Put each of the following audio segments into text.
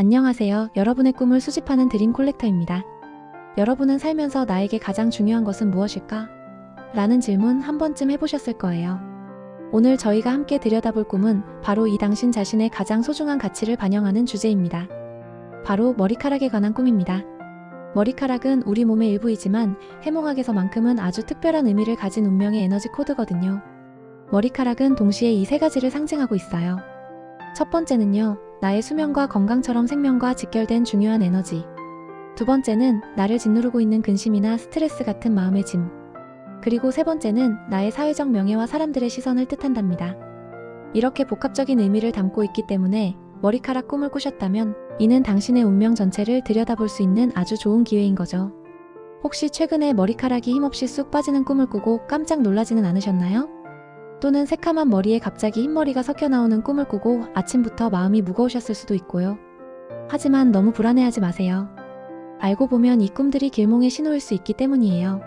안녕하세요. 여러분의 꿈을 수집하는 드림 콜렉터입니다. 여러분은 살면서 나에게 가장 중요한 것은 무엇일까? 라는 질문 한 번쯤 해보셨을 거예요. 오늘 저희가 함께 들여다볼 꿈은 바로 이 당신 자신의 가장 소중한 가치를 반영하는 주제입니다. 바로 머리카락에 관한 꿈입니다. 머리카락은 우리 몸의 일부이지만 해몽학에서만큼은 아주 특별한 의미를 가진 운명의 에너지 코드거든요. 머리카락은 동시에 이 세 가지를 상징하고 있어요. 첫 번째는요, 나의 수명과 건강처럼 생명과 직결된 중요한 에너지. 두 번째는 나를 짓누르고 있는 근심이나 스트레스 같은 마음의 짐. 그리고 세 번째는 나의 사회적 명예와 사람들의 시선을 뜻한답니다. 이렇게 복합적인 의미를 담고 있기 때문에 머리카락 꿈을 꾸셨다면 이는 당신의 운명 전체를 들여다볼 수 있는 아주 좋은 기회인 거죠. 혹시 최근에 머리카락이 힘없이 쑥 빠지는 꿈을 꾸고 깜짝 놀라지는 않으셨나요? 또는 새카만 머리에 갑자기 흰머리가 섞여 나오는 꿈을 꾸고 아침부터 마음이 무거우셨을 수도 있고요. 하지만 너무 불안해하지 마세요. 알고 보면 이 꿈들이 길몽의 신호일 수 있기 때문이에요.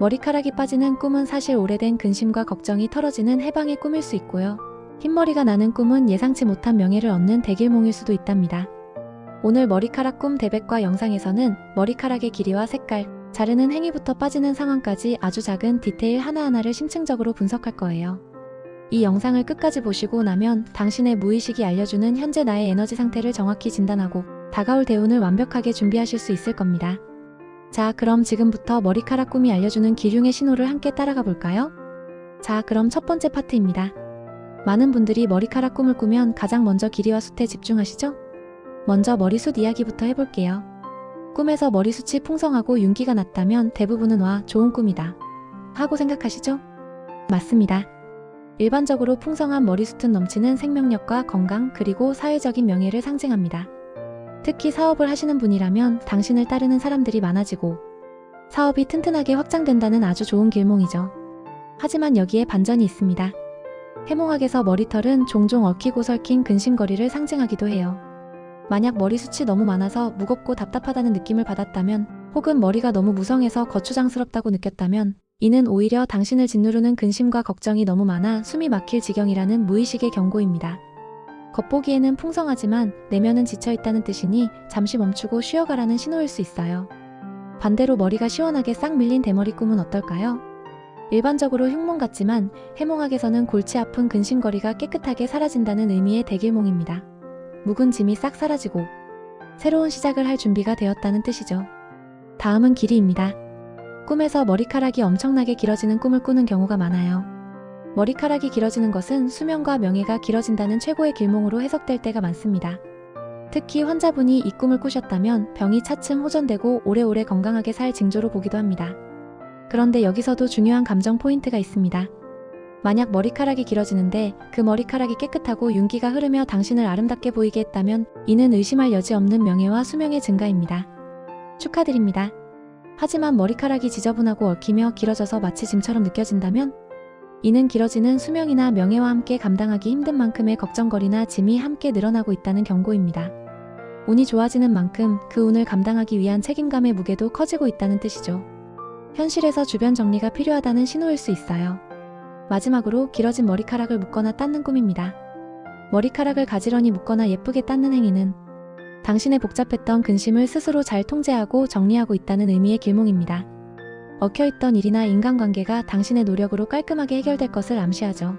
머리카락이 빠지는 꿈은 사실 오래된 근심과 걱정이 털어지는 해방의 꿈일 수 있고요. 흰머리가 나는 꿈은 예상치 못한 명예를 얻는 대길몽일 수도 있답니다. 오늘 머리카락 꿈 대백과 영상에서는 머리카락의 길이와 색깔, 자르는 행위부터 빠지는 상황까지 아주 작은 디테일 하나하나를 심층적으로 분석할 거예요. 이 영상을 끝까지 보시고 나면 당신의 무의식이 알려주는 현재 나의 에너지 상태를 정확히 진단하고 다가올 대운을 완벽하게 준비하실 수 있을 겁니다. 자, 그럼 지금부터 머리카락 꿈이 알려주는 기륭의 신호를 함께 따라가 볼까요? 자, 그럼 첫 번째 파트입니다. 많은 분들이 머리카락 꿈을 꾸면 가장 먼저 길이와 숱에 집중하시죠? 먼저 머리숱 이야기부터 해볼게요. 꿈에서 머리숱이 풍성하고 윤기가 났다면 대부분은 와, 좋은 꿈이다. 하고 생각하시죠? 맞습니다. 일반적으로 풍성한 머리숱은 넘치는 생명력과 건강 그리고 사회적인 명예를 상징합니다. 특히 사업을 하시는 분이라면 당신을 따르는 사람들이 많아지고 사업이 튼튼하게 확장된다는 아주 좋은 길몽이죠. 하지만 여기에 반전이 있습니다. 해몽학에서 머리털은 종종 얽히고 설킨 근심거리를 상징하기도 해요. 만약 머리 숱이 너무 많아서 무겁고 답답하다는 느낌을 받았다면 혹은 머리가 너무 무성해서 거추장스럽다고 느꼈다면 이는 오히려 당신을 짓누르는 근심과 걱정이 너무 많아 숨이 막힐 지경이라는 무의식의 경고입니다. 겉보기에는 풍성하지만 내면은 지쳐있다는 뜻이니 잠시 멈추고 쉬어가라는 신호일 수 있어요. 반대로 머리가 시원하게 싹 밀린 대머리 꿈은 어떨까요? 일반적으로 흉몽 같지만 해몽학에서는 골치 아픈 근심거리가 깨끗하게 사라진다는 의미의 대길몽입니다. 묵은 짐이 싹 사라지고 새로운 시작을 할 준비가 되었다는 뜻이죠. 다음은 길이입니다. 꿈에서 머리카락이 엄청나게 길어지는 꿈을 꾸는 경우가 많아요. 머리카락이 길어지는 것은 수명과 명예가 길어진다는 최고의 길몽으로 해석될 때가 많습니다. 특히 환자분이 이 꿈을 꾸셨다면 병이 차츰 호전되고 오래오래 건강하게 살 징조로 보기도 합니다. 그런데 여기서도 중요한 감정 포인트가 있습니다. 만약 머리카락이 길어지는데 그 머리카락이 깨끗하고 윤기가 흐르며 당신을 아름답게 보이게 했다면 이는 의심할 여지 없는 명예와 수명의 증가입니다. 축하드립니다. 하지만 머리카락이 지저분하고 얽히며 길어져서 마치 짐처럼 느껴진다면 이는 길어지는 수명이나 명예와 함께 감당하기 힘든 만큼의 걱정거리나 짐이 함께 늘어나고 있다는 경고입니다. 운이 좋아지는 만큼 그 운을 감당하기 위한 책임감의 무게도 커지고 있다는 뜻이죠. 현실에서 주변 정리가 필요하다는 신호일 수 있어요. 마지막으로 길어진 머리카락을 묶거나 닦는 꿈입니다. 머리카락을 가지런히 묶거나 예쁘게 닦는 행위는 당신의 복잡했던 근심을 스스로 잘 통제하고 정리하고 있다는 의미의 길몽입니다. 얽혀있던 일이나 인간관계가 당신의 노력으로 깔끔하게 해결될 것을 암시하죠.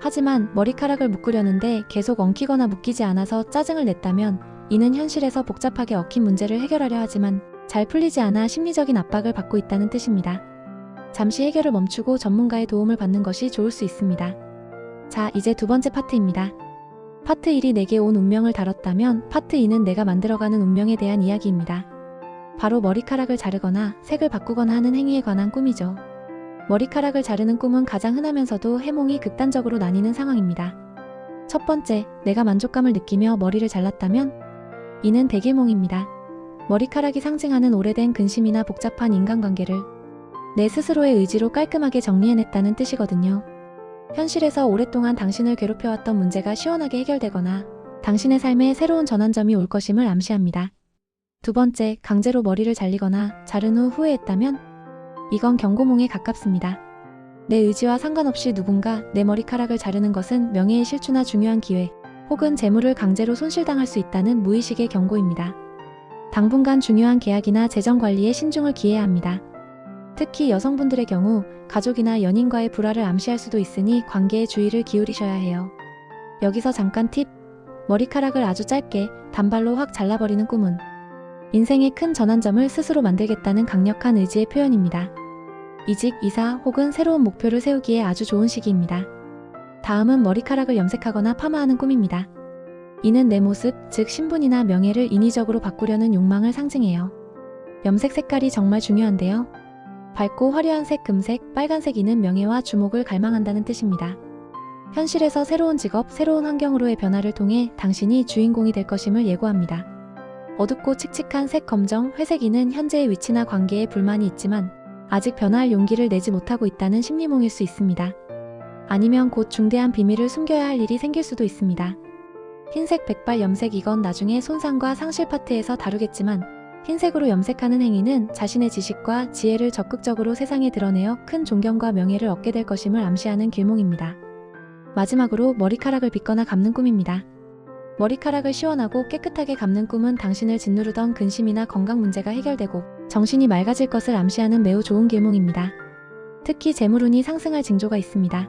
하지만 머리카락을 묶으려는데 계속 엉키거나 묶이지 않아서 짜증을 냈다면 이는 현실에서 복잡하게 얽힌 문제를 해결하려 하지만 잘 풀리지 않아 심리적인 압박을 받고 있다는 뜻입니다. 잠시 해결을 멈추고 전문가의 도움을 받는 것이 좋을 수 있습니다. 자, 이제 두 번째 파트입니다. 파트 1이 내게 온 운명을 다뤘다면 파트 2는 내가 만들어가는 운명에 대한 이야기입니다. 바로 머리카락을 자르거나 색을 바꾸거나 하는 행위에 관한 꿈이죠. 머리카락을 자르는 꿈은 가장 흔하면서도 해몽이 극단적으로 나뉘는 상황입니다. 첫 번째, 내가 만족감을 느끼며 머리를 잘랐다면 이는 대길몽입니다. 머리카락이 상징하는 오래된 근심이나 복잡한 인간관계를 내 스스로의 의지로 깔끔하게 정리해냈다는 뜻이거든요. 현실에서 오랫동안 당신을 괴롭혀왔던 문제가 시원하게 해결되거나 당신의 삶에 새로운 전환점이 올 것임을 암시합니다. 두 번째, 강제로 머리를 잘리거나 자른 후 후회했다면 이건 경고몽에 가깝습니다. 내 의지와 상관없이 누군가 내 머리카락을 자르는 것은 명예의 실추나 중요한 기회, 혹은 재물을 강제로 손실당할 수 있다는 무의식의 경고입니다. 당분간 중요한 계약이나 재정 관리에 신중을 기해야 합니다. 특히 여성분들의 경우 가족이나 연인과의 불화를 암시할 수도 있으니 관계에 주의를 기울이셔야 해요. 여기서 잠깐 팁. 머리카락을 아주 짧게 단발로 확 잘라버리는 꿈은 인생의 큰 전환점을 스스로 만들겠다는 강력한 의지의 표현입니다. 이직, 이사 혹은 새로운 목표를 세우기에 아주 좋은 시기입니다. 다음은 머리카락을 염색하거나 파마하는 꿈입니다. 이는 내 모습, 즉 신분이나 명예를 인위적으로 바꾸려는 욕망을 상징해요. 염색 색깔이 정말 중요한데요. 밝고 화려한 색 금색, 빨간색 이는 명예와 주목을 갈망한다는 뜻입니다. 현실에서 새로운 직업, 새로운 환경으로의 변화를 통해 당신이 주인공이 될 것임을 예고합니다. 어둡고 칙칙한 색 검정, 회색 이는 현재의 위치나 관계에 불만이 있지만 아직 변화할 용기를 내지 못하고 있다는 심리몽일 수 있습니다. 아니면 곧 중대한 비밀을 숨겨야 할 일이 생길 수도 있습니다. 흰색 백발 염색 이건 나중에 손상과 상실 파트에서 다루겠지만 흰색으로 염색하는 행위는 자신의 지식과 지혜를 적극적으로 세상에 드러내어 큰 존경과 명예를 얻게 될 것임을 암시하는 길몽입니다. 마지막으로 머리카락을 빗거나 감는 꿈입니다. 머리카락을 시원하고 깨끗하게 감는 꿈은 당신을 짓누르던 근심이나 건강 문제가 해결되고 정신이 맑아질 것을 암시하는 매우 좋은 길몽입니다. 특히 재물운이 상승할 징조가 있습니다.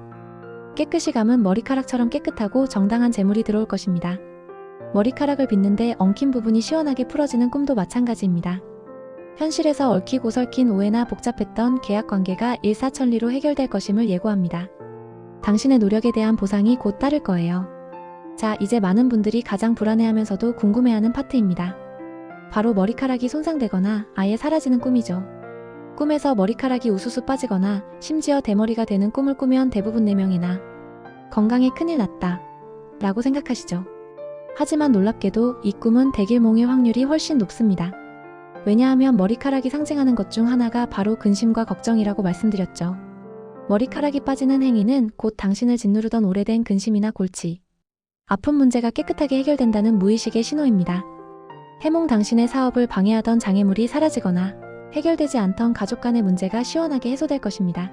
깨끗이 감은 머리카락처럼 깨끗하고 정당한 재물이 들어올 것입니다. 머리카락을 빗는데 엉킨 부분이 시원하게 풀어지는 꿈도 마찬가지입니다. 현실에서 얽히고 설킨 오해나 복잡했던 계약 관계가 일사천리로 해결될 것임을 예고합니다. 당신의 노력에 대한 보상이 곧 따를 거예요. 자, 이제 많은 분들이 가장 불안해하면서도 궁금해하는 파트입니다. 바로 머리카락이 손상되거나 아예 사라지는 꿈이죠. 꿈에서 머리카락이 우수수 빠지거나 심지어 대머리가 되는 꿈을 꾸면 대부분 4명이나 건강에 큰일 났다 라고 생각하시죠. 하지만 놀랍게도 이 꿈은 대길몽의 확률이 훨씬 높습니다. 왜냐하면 머리카락이 상징하는 것 중 하나가 바로 근심과 걱정이라고 말씀드렸죠. 머리카락이 빠지는 행위는 곧 당신을 짓누르던 오래된 근심이나 골치, 아픈 문제가 깨끗하게 해결된다는 무의식의 신호입니다. 해몽 당신의 사업을 방해하던 장애물이 사라지거나 해결되지 않던 가족 간의 문제가 시원하게 해소될 것입니다.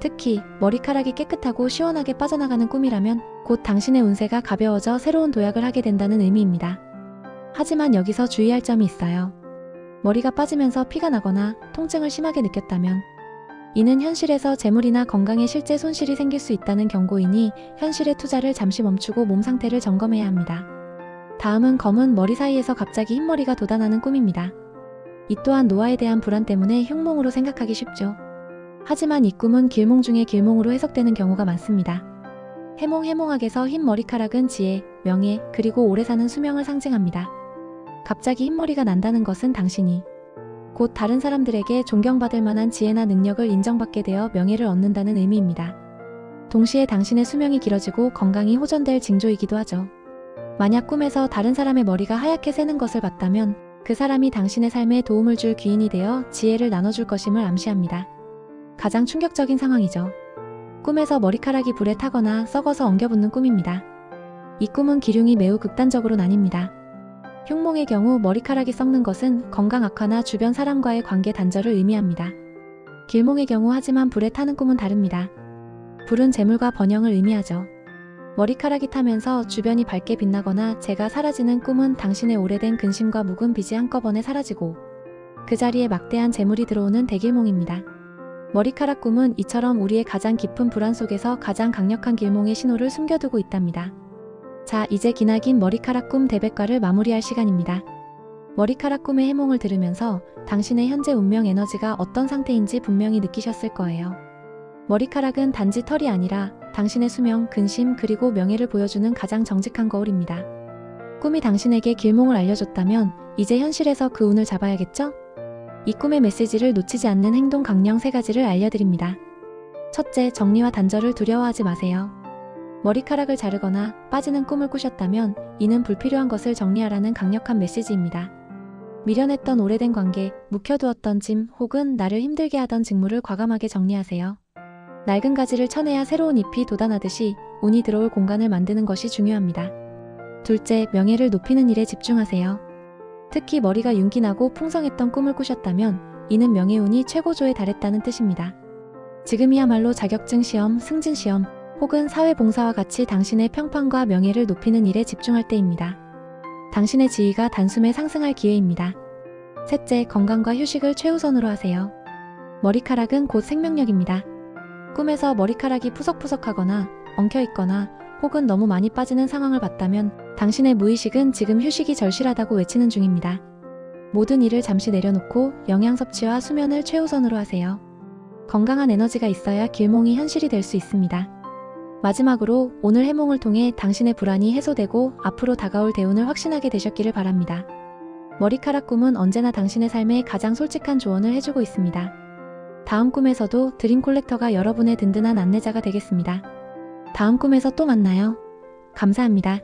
특히 머리카락이 깨끗하고 시원하게 빠져나가는 꿈이라면 곧 당신의 운세가 가벼워져 새로운 도약을 하게 된다는 의미입니다. 하지만 여기서 주의할 점이 있어요. 머리가 빠지면서 피가 나거나 통증을 심하게 느꼈다면 이는 현실에서 재물이나 건강에 실제 손실이 생길 수 있다는 경고이니 현실의 투자를 잠시 멈추고 몸 상태를 점검해야 합니다. 다음은 검은 머리 사이에서 갑자기 흰머리가 돋아나는 꿈입니다. 이 또한 노화에 대한 불안 때문에 흉몽으로 생각하기 쉽죠. 하지만 이 꿈은 길몽 중에 길몽으로 해석되는 경우가 많습니다. 해몽 해몽학에서 흰 머리카락은 지혜, 명예, 그리고 오래 사는 수명을 상징합니다. 갑자기 흰머리가 난다는 것은 당신이 곧 다른 사람들에게 존경받을 만한 지혜나 능력을 인정받게 되어 명예를 얻는다는 의미입니다. 동시에 당신의 수명이 길어지고 건강이 호전될 징조이기도 하죠. 만약 꿈에서 다른 사람의 머리가 하얗게 새는 것을 봤다면 그 사람이 당신의 삶에 도움을 줄 귀인이 되어 지혜를 나눠줄 것임을 암시합니다. 가장 충격적인 상황이죠. 꿈에서 머리카락이 불에 타거나 썩어서 엉겨붙는 꿈입니다. 이 꿈은 기륭이 매우 극단적으로 나뉩니다. 흉몽의 경우 머리카락이 썩는 것은 건강 악화나 주변 사람과의 관계 단절을 의미합니다. 길몽의 경우 하지만 불에 타는 꿈은 다릅니다. 불은 재물과 번영을 의미하죠. 머리카락이 타면서 주변이 밝게 빛나거나 재가 사라지는 꿈은 당신의 오래된 근심과 묵은 빚이 한꺼번에 사라지고 그 자리에 막대한 재물이 들어오는 대길몽입니다. 머리카락 꿈은 이처럼 우리의 가장 깊은 불안 속에서 가장 강력한 길몽의 신호를 숨겨두고 있답니다. 자, 이제 기나긴 머리카락 꿈 대백과를 마무리할 시간입니다. 머리카락 꿈의 해몽을 들으면서 당신의 현재 운명 에너지가 어떤 상태인지 분명히 느끼셨을 거예요. 머리카락은 단지 털이 아니라 당신의 수명, 근심, 그리고 명예를 보여주는 가장 정직한 거울입니다. 꿈이 당신에게 길몽을 알려줬다면 이제 현실에서 그 운을 잡아야겠죠? 이 꿈의 메시지를 놓치지 않는 행동 강령 세 가지를 알려드립니다. 첫째, 정리와 단절을 두려워하지 마세요. 머리카락을 자르거나 빠지는 꿈을 꾸셨다면 이는 불필요한 것을 정리하라는 강력한 메시지입니다. 미련했던 오래된 관계, 묵혀두었던 짐 혹은 나를 힘들게 하던 직무를 과감하게 정리하세요. 낡은 가지를 쳐내야 새로운 잎이 돋아나듯이 운이 들어올 공간을 만드는 것이 중요합니다. 둘째, 명예를 높이는 일에 집중하세요. 특히 머리가 윤기나고 풍성했던 꿈을 꾸셨다면 이는 명예운이 최고조에 달했다는 뜻입니다. 지금이야말로 자격증 시험, 승진 시험, 혹은 사회봉사와 같이 당신의 평판과 명예를 높이는 일에 집중할 때입니다. 당신의 지위가 단숨에 상승할 기회입니다. 셋째, 건강과 휴식을 최우선으로 하세요. 머리카락은 곧 생명력입니다. 꿈에서 머리카락이 푸석푸석하거나 엉켜 있거나 혹은 너무 많이 빠지는 상황을 봤다면 당신의 무의식은 지금 휴식이 절실하다고 외치는 중입니다. 모든 일을 잠시 내려놓고 영양 섭취와 수면을 최우선으로 하세요. 건강한 에너지가 있어야 길몽이 현실이 될 수 있습니다. 마지막으로 오늘 해몽을 통해 당신의 불안이 해소되고 앞으로 다가올 대운을 확신하게 되셨기를 바랍니다. 머리카락 꿈은 언제나 당신의 삶에 가장 솔직한 조언을 해주고 있습니다. 다음 꿈에서도 드림 콜렉터가 여러분의 든든한 안내자가 되겠습니다. 다음 꿈에서 또 만나요. 감사합니다.